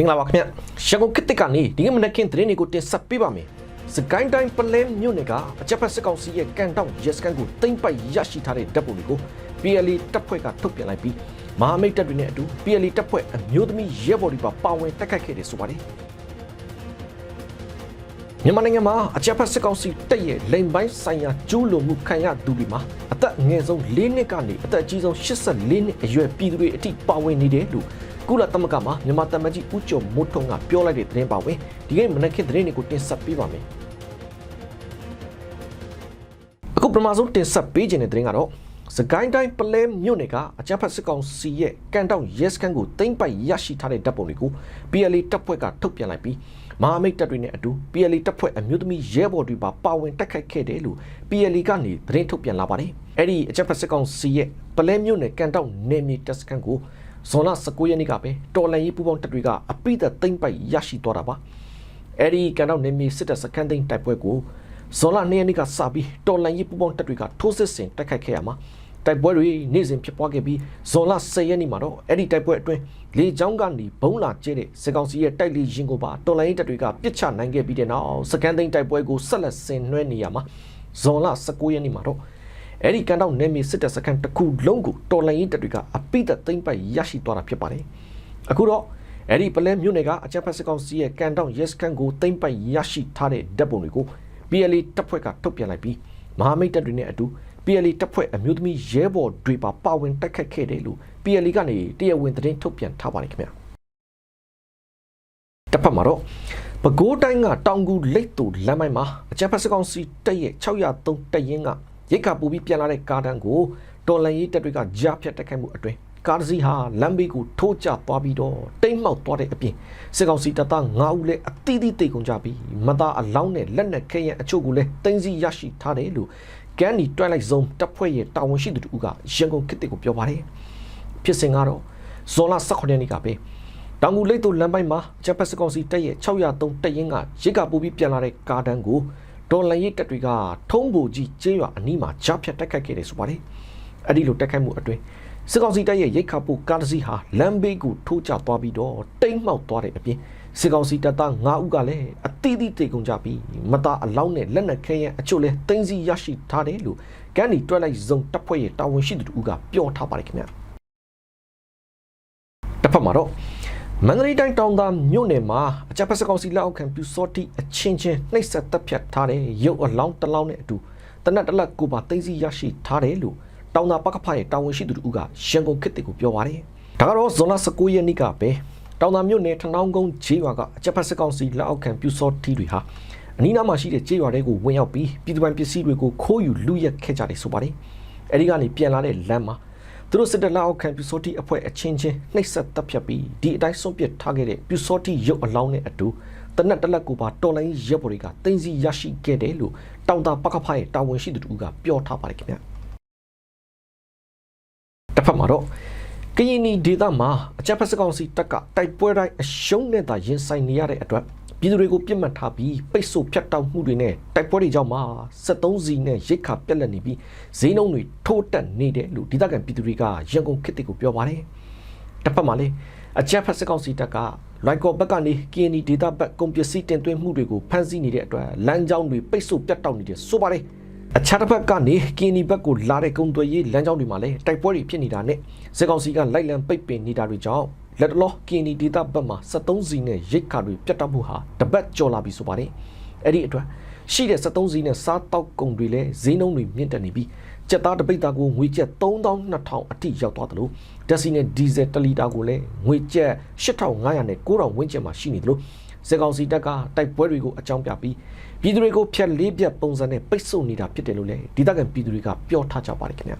မင်္ဂလာပါခင်ဗျရန်ကုန်ခေတ်သစ်ကနေဒီကနေ့မနက်ခင်းသတင်းတွေကိုတင်ဆက်ပေးပါမယ်စကိုင်းတိုင်းပလဲမြို့နယ်ကအကြက်ဖက်စစ်ကောင်စီရဲ့ကန်တောင်ရက်စကန်ကိုတိမ့်ပိုက်ရရှိထားတဲ့တပ်ပုံတွေကို PLA တပ်ဖွဲ့ကထုတ်ပြန်လိုက်ပြီးမဟာမိတ်တပ်တွေနဲ့အတူ PLA တပ်ဖွဲ့အမျိုးသမီးရဲဘော်တွေပါပါဝင်တိုက်ခိုက်ခဲ့တယ်ဆိုပါတယ်မြန်မာနိုင်ငံမှာအကြက်ဖက်စစ်ကောင်စီတပ်ရဲ့လိမ်ပိုင်းဆိုင်ရာကျူးလွန်မှုခံရသူတွေမှာအသက်အငယ်ဆုံး၄နှစ်ကနေအသက်အကြီးဆုံး84နှစ်အရွယ်ပြည်သူတွေအထိပါဝင်နေတယ်လို့ ကုလသမဂ္ဂမှာမြန်မာတမန်ကြီးဦးကျော်မိုးထွန်းကပြောလိုက်တဲ့သတင်းပါဝင်ဒီကနေ့မနက်ခင်းသတင်းတွေကိုတင်ဆက်ပေးပါမယ်အခုပထမဆုံးတင်ဆက်ပေးခြင်းတဲ့သတင်းကတော့ စကိုင်းတိုင်းပလဲမြို့နယ်ကအကြမ်းဖက်စစ်ကောင်စီရဲ့ကန်တောင်ရဲစခန်းကိုတိမ့်ပိုက်ရရှိထားတဲ့တပ်ပုံတွေကို PLA တပ်ဖွဲ့ကထုတ်ပြန်လိုက်ပြီးမဟာမိတ်တပ်တွေနဲ့အတူ PLA တပ်ဖွဲ့အမျိုးသမီးရဲဘော်တွေပါပါဝင်တိုက်ခိုက်ခဲ့တယ်လို့ PLA ကနေသတင်းထုတ်ပြန်လာပါတယ်။အဲ့ဒီအကြမ်းဖက်စစ်ကောင်စီရဲ့ပလဲမြို့နယ်ကန်တောင်နယ်မြေတပ်စခန်းကိုဇွန်လ19ရက်နေ့ကပဲတော်လန်ရေးပူပေါင်းတပ်တွေကအပိသက်သိမ့်ပိုက်ရရှိသွားတာပါ။အဲ့ဒီကန်တောင်နယ်မြေစစ်တပ်စခန်းသိမ်းတိုက်ပွဲကိုဇွန်လ2ရက်နေ့ကစပြီးတော်လန်ရေးပူပေါင်းတပ်တွေကထိုးစစ်ဆင်တိုက်ခိုက်ခဲ့ရမှာ တိုက်ပွဲတွေနေ့စဉ်ဖြစ်ပွားခဲ့ပြီးဇွန်လ10ရက်နေ့မှာတော့အဲ့ဒီတိုက်ပွဲအတွင်းလေကြောင်းကနေဘုံလာကျဲတဲ့စစ်ကောင်စီရဲ့တိုက်လေရင်ကိုပါတော်လိုင်းတပ်တွေကပစ်ချနိုင်ခဲ့ပြီးတဲ့နောက်စကန်သိန်းတိုက်ပွဲကိုဆက်လက်ဆင်နွှဲနေရမှာဇွန်လ19ရက်နေ့မှာတော့အဲ့ဒီကန်တောက်နယ်မြေစစ်တပ်စခန်းတစ်ခုလုံးကိုတော်လိုင်းတပ်တွေကအပိသက်သိမ်းပိုက်ရရှိသွားတာဖြစ်ပါတယ်အခုတော့အဲ့ဒီပလဲမြို့နယ်ကအကြမ်းဖက်စစ်ကောင်စီရဲ့ကန်တောက်ရဲစခန်းကိုသိမ်းပိုက်ရရှိထားတဲ့တပ်ပုံတွေကို PLA တပ်ဖွဲ့ကထုတ်ပြန်လိုက်ပြီးမဟာမိတ်တပ်တွေနဲ့အတူ PLA တပ်ဖွဲ့အမျိုးသမီးရဲဘော်တွေပါပါဝင်တိုက်ခတ်ခဲ့တယ်လို့ PLA ကနေတရားဝင်သတင်းထုတ်ပြန်ထားပါတယ်ခင်ဗျာတစ်ဖက်မှာတော့ပဲခူးတိုင်းကတောင်ကူလိတ်တူလမ်းမိုင်းမှာအကြမ်းဖက်စစ်ကောင်စီတပ်ရဲ့603တပ်ရင်းကရိတ်ခါပူပြီးပြန်လာတဲ့ကားတန်းကိုတော်လန်ရေးတပ်တွေကကြားဖြတ်တိုက်ခိုက်မှုအတွင်း ကားတစ်စီးဟာလမ်းဘေးကိုထိုးကျသွားပြီးတော့တိမ်မှောက်သွားတဲ့အပြင်စစ်ကောင်စီတပ်သား9ဦးလည်းအသီးသီးတိတ်ကုန်ကြပြီးမသားအလောင်းနဲ့လက်နက်ခဲယံအချို့ကိုလည်းတင်းစီရရှိထားတယ်လို့ကန်ဒီတွိုင်လိုက်ဇုံတပ်ဖွဲ့ရဲ့တာဝန်ရှိသူတို့ကရန်ကုန်ခေတ်ကိုပြောပါတယ်ဖြစ်စဉ်ကတော့ဇွန်လ18ရက်နေ့ကပဲတောင်ကူလိတ်တို့လမ်းပိုင်းမှာဂျပန်စကောင်စီတပ်ရဲ့603တပ်ရင်းကရစ်ကပူပြီးပြန်လာတဲ့ကားတန်းကိုဒေါ်လန်ရိတ်တပ်တွေကထုံးဘူကြီးကျေးရွာအနီးမှာကြားဖြတ်တိုက်ခိုက်ခဲ့တယ်ဆိုပါတယ်အဲ့ဒီလိုတိုက်ခိုက်မှုအတွင်း စစ်ကောင်စီတပ်ရဲ့ရိတ်ခါပူကားတစ်စီးဟာလမ်းဘေးကိုထိုးကျသွားပြီးတော့တိမ်မှောက်သွားတဲ့အပြင်စစ်ကောင်စီတပ်သား9ဦးကလည်းအသီးသီးတေကုန်ကြပြီးမသားအလောင်းနဲ့လက်နက်ခဲယံအချို့လဲတင်းစီရရှိထားတယ်လို့ကန်ဒီတွဲလိုက်ဇုံတပ်ဖွဲ့ရဲ့တာဝန်ရှိသူတို့ကပြောထားပါတယ်ခင်ဗျတစ်ဖက်မှာတော့မန္တလေးတိုင်းတောင်သာမြို့နယ်မှာအကြပ်ဖက်စကောင်စီလက်အောက်ခံပြူစောတိအချင်းချင်းနှိပ်စက်တပ်ဖြတ်ထားတဲ့ရုပ်အလောင်းတစ်လောင်းနဲ့အတူတနက်တစ်လက်ကိုပါသိသိရရှိထားတယ်လို့ တောင်သာပကဖရဲ့တာဝန်ရှိသူတို့ကရန်ကုန်ခေတ်တွေကိုပြောပါတယ်ဒါကတော့ဇွန်လ19ရက်နေ့ကပဲတောင်သာမြို့နယ်ထနောင်းကုန်းဂျေးရွာကအကြပ်ဖက်စကောင်စီလက်အောက်ခံပြူစောတိတွေဟာအနီးနားမှာရှိတဲ့ဂျေးရွာတွေကိုဝင်ရောက်ပြီးပြည်သူပိုင်ပစ္စည်းတွေကိုခိုးယူလူရက်ခဲ့ကြတယ်ဆိုပါတယ်အဲဒီကနေပြန်လာတဲ့လမ်းမှာသူတို့စစ်တပ်လက်အောက်ခံပြူစောတိအဖွဲ့အချင်းချင်းနှိပ်စက်တပ်ဖြတ်ပြီးဒီအတိုင်းဆုံးပစ်ထားခဲ့တဲ့ပြူစောတိရုပ်အလောင်းနဲ့အတူတနက်တလက်ကိုပါတော်လိုင်းရက်ပေါ်တွေကတင်းစီရရှိခဲ့တယ်လို့တောင်တာပကဖရဲ့တာဝန်ရှိသူတို့ကပြောထားပါတယ်ခင်ဗျ တစ်ဖက်မှာတော့ကရင်နီဒေသမှာအကြမ်းဖက်စကောင်စီတပ်ကတိုက်ပွဲတိုင်းအရှုံးနဲ့သာရင်ဆိုင်နေရတဲ့အတွက်ပြည်သူတွေကိုပြစ်မှတ်ထားပြီးပိတ်ဆို့ဖြတ်တောက်မှုတွေနဲ့တိုက်ပွဲတွေကြောင့်မှ73စီနဲ့ရိတ်ခါပြက်လက်နေပြီးဈေးနှုန်းတွေထိုးတက်နေတယ်လို့ဒေသခံပြည်သူတွေကရန်ကုန်ခေတ်တွေကိုပြောပါတယ်။တစ်ဖက်မှာလည်းအကြမ်းဖက်စကောင်စီတပ်ကလိုင်ကော်ဘက်ကနေ KND ဒေတာဘက်ကုန်ပစ္စည်းတင်သွင်းမှုတွေကိုဖမ်းဆီးနေတဲ့အတွက်လမ်းကြောင်းတွေပိတ်ဆို့ပြတ်တောက်နေတယ်ဆိုပါတယ်။ အခြားတစ်ဖက်ကနေ KND ဘက်ကိုလာတဲ့ကုန်သွယ်ရေးလမ်းကြောင်းတွေမှာလည်းတိုက်ပွဲတွေဖြစ်နေတာနဲ့စကောင်စီကလိုက်လံပိတ်ပင်နေတာတွေကြောင့်လက်တလော KND ဒေတာဘက်မှာ73စီနဲ့ရိတ်ခါတွေပြတ်တောက်မှုဟာတပတ်ကျော်လာပြီဆိုပါတယ်။အဲ့ဒီအတွက်ရှိတဲ့73စီနဲ့စားတောက်ကုန်တွေလည်းဈေးနှုန်းတွေမြင့်တက်နေပြီးကြက်သားတစ်ပိတ်သားကိုငွေကျပ်3200အထိရောက်သွားတယ်လို့ဓာတ်ဆီနဲ့ဒီဇယ်1လီတာကိုလည်းငွေကျပ်8500နဲ့9000ဝန်းကျင်မှာရှိနေတယ်လို့ စက်ကောင်စီတပ်ကတိုက်ပွဲတွေကိုအကြောင်းပြပြီးပြည်သူတွေကိုဖျက်လေးပြတ်ပုံစံနဲ့ပိတ်ဆို့နေတာဖြစ်တယ်လို့လည်းဒေသခံပြည်သူတွေကပြောထားကြပါတယ်ခင်ဗျာ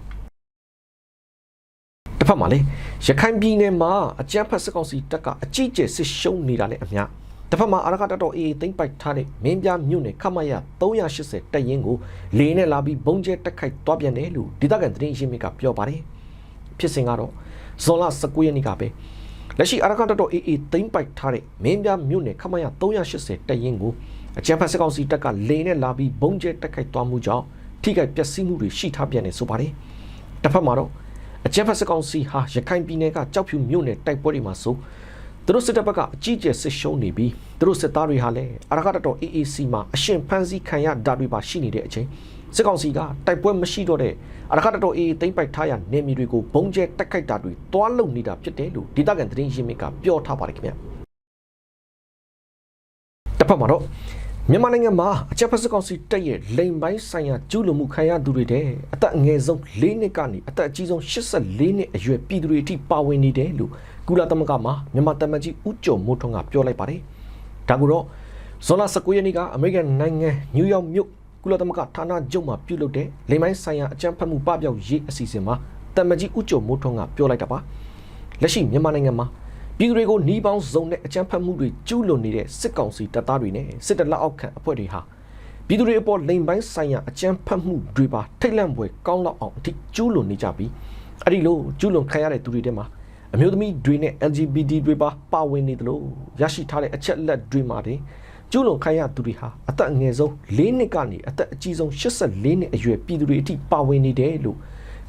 တစ်ဖက်မှာလေရခိုင်ပြည်နယ်မှာအကြမ်းဖက်စက်ကောင်စီတပ်ကအကြီးကျယ်ဆစ်ရှုံးနေတာလည်းအများတစ်ဖက်မှာအရကတတော်အေးသိမ့်ပိုက်ထားတဲ့မင်းပြမြို့နယ်ခမရ380တပ်ရင်းကိုလေနဲ့လာပြီးဘုံကျဲတက်ခိုက်သွားပြန်တယ်လို့ဒေသခံသတင်းရင်းမြစ်ကပြောပါတယ်ဖြစ်စဉ်ကတော့ဇွန်လ19ရက်နေ့ကပဲ လက်ရှိအရကတတော်အေးအေးသိမ့်ပိုက်ထားတဲ့မင်းပြမြို့နယ်ခမရ380တပ်ရင်းကိုအကြမ်းဖက်စက်ကောင်စီတပ်ကလေနဲ့လာပြီးဘုံကျဲတက်ခိုက်သွားမှုကြောင့်ထိခိုက်ပျက်စီးမှုတွေရှိထားပြန်တယ်ဆိုပါတယ်တစ်ဖက်မှာတော့အကြမ်းဖက်စကောင်စီဟာရခိုင်ပြည်နယ်ကကြောက်ဖြူမြို့နယ်တိုက်ပွဲတွေမှာဆိုသူတို့စစ်တပ်ဘက်ကအကြီးကျယ်စစ်ရှုံးနေပြီးသူတို့စစ်သားတွေဟာလည်းအရခတတော် AAC မှာအရှင်ဖမ်းဆီးခံရတာတွေပါရှိနေတဲ့အချိန် စစ်ကောင်စီကတိုက်ပွဲမရှိတော့တဲ့အရခတတော် AA သိမ့်ပိုက်ထားရနေမြေတွေကိုဘုံကျဲတက်ခိုက်တာတွေတွားလုံနေတာဖြစ်တယ်လို့ဒေသခံသတင်းရင်းမြစ်ကပြောထားပါတယ်ခင်ဗျတစ်ဖက်မှာတော့မြန်မာနိုင်ငံမှာအချက်ဖက်စစ်ကောင်စီတပ်ရဲ့လိမ်ပိုင်းဆိုင်ရာကျူးလွန်မှုခံရသူတွေတဲ့အသက်အငယ်ဆုံး၄နှစ်ကနေအသက်အကြီးဆုံး84နှစ်အရွယ်ပြည်သူတွေအထိပါဝင်နေတယ်လို့ကုလသမဂ္ဂမှာမြန်မာတမန်ကြီးဦးကျော်မိုးထွန်းကပြောလိုက်ပါတယ်။ဒါကတော့ဇွန်လ19ရက်နေ့ကအမေရိကန်နိုင်ငံနယူးယောက်မြို့ ကုလသမဂ္ဂဌာနချုပ်မှာပြုလုပ်တဲ့လိမ်ပိုင်းဆိုင်ရာအကြမ်းဖက်မှုပပျောက်ရေးအစီအစဉ်မှာတမန်ကြီးဦးကျော်မိုးထွန်းကပြောလိုက်တာပါ။လက်ရှိမြန်မာနိုင်ငံမှာပြည်သူတွေကိုနှီးပေါင်းစုံတဲ့အကြမ်းဖက်မှုတွေကျူးလွန်နေတဲ့စစ်ကောင်စီတပ်သားတွေနဲ့စစ်တပ်လက်အောက်ခံအဖွဲ့တွေဟာပြည်သူတွေအပေါ်လိမ်ပိုင်းဆိုင်ရာအကြမ်းဖက်မှုတွေပါထိတ်လန့်ပွဲကောင်းလောက်အောင်အထိကျူးလွန်နေကြပြီးအဲ့ဒီလိုကျူးလွန်ခံရတဲ့သူတွေထဲမှာအမျိုးသမီးတွေနဲ့ LGBT တွေပါပါဝင်နေတယ်လို့ရရှိထားတဲ့အချက်လက်တွေမှာတင် ကျူးလွန်ခံရသူတွေဟာအသက်အငယ်ဆုံး၄နှစ်ကနေအသက်အကြီးဆုံး84နှစ်အရွယ်ပြည်သူတွေအထိပါဝင်နေတယ်လို့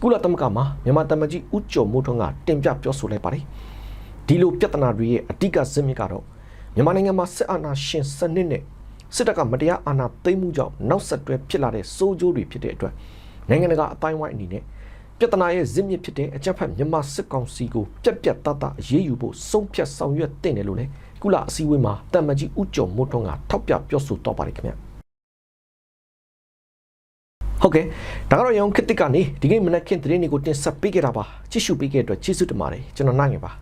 ကုလသမဂ္ဂမှာမြန်မာတမန်ကြီးဦးကျော်မိုးထွန်းကတင်ပြပြောဆိုလိုက်ပါတယ်။ဒီလိုပြဿနာတွေရဲ့အဓိကဇစ်မြစ်ကတော့မြန်မာနိုင်ငံမှာစစ်အာဏာရှင်စနစ်နဲ့စစ်တပ်ကမတရားအာဏာသိမ်းမှုကြောင့်နောက်ဆက်တွဲဖြစ်လာတဲ့စိုးကျိုးတွေဖြစ်တဲ့အတွက်နိုင်ငံတကာအတိုင်းဝိုင်းအနေနဲ့ပြဿနာရဲ့ဇစ်မြစ်ဖြစ်တဲ့အကြမ်းဖက်မြန်မာစစ်ကောင်စီကိုပြက်ပြက်တတ်တတ်အရေးယူဖို့ဆုံးဖြတ်ဆောင်ရွက်တင်တယ်လို့လည်း ကုလအစည်းအဝေးမှာတမန်ကြီးဦးကျော်မိုးထွန်းကထောက်ပြပြောဆိုတော့ပါတယ်ခင်ဗျဟုတ်ကဲ့ဒါကတော့ရောင်ခစ်တစ်ကနေဒီနေ့မနက်ခင်းသတင်းတွေကိုတင်ဆက်ပေးခဲ့တာပါကြည့်ရှုပေးခဲ့တဲ့အတွက်ကျေးဇူးတင်ပါတယ်ကျွန်တော်နိုင်ငယ်ပါ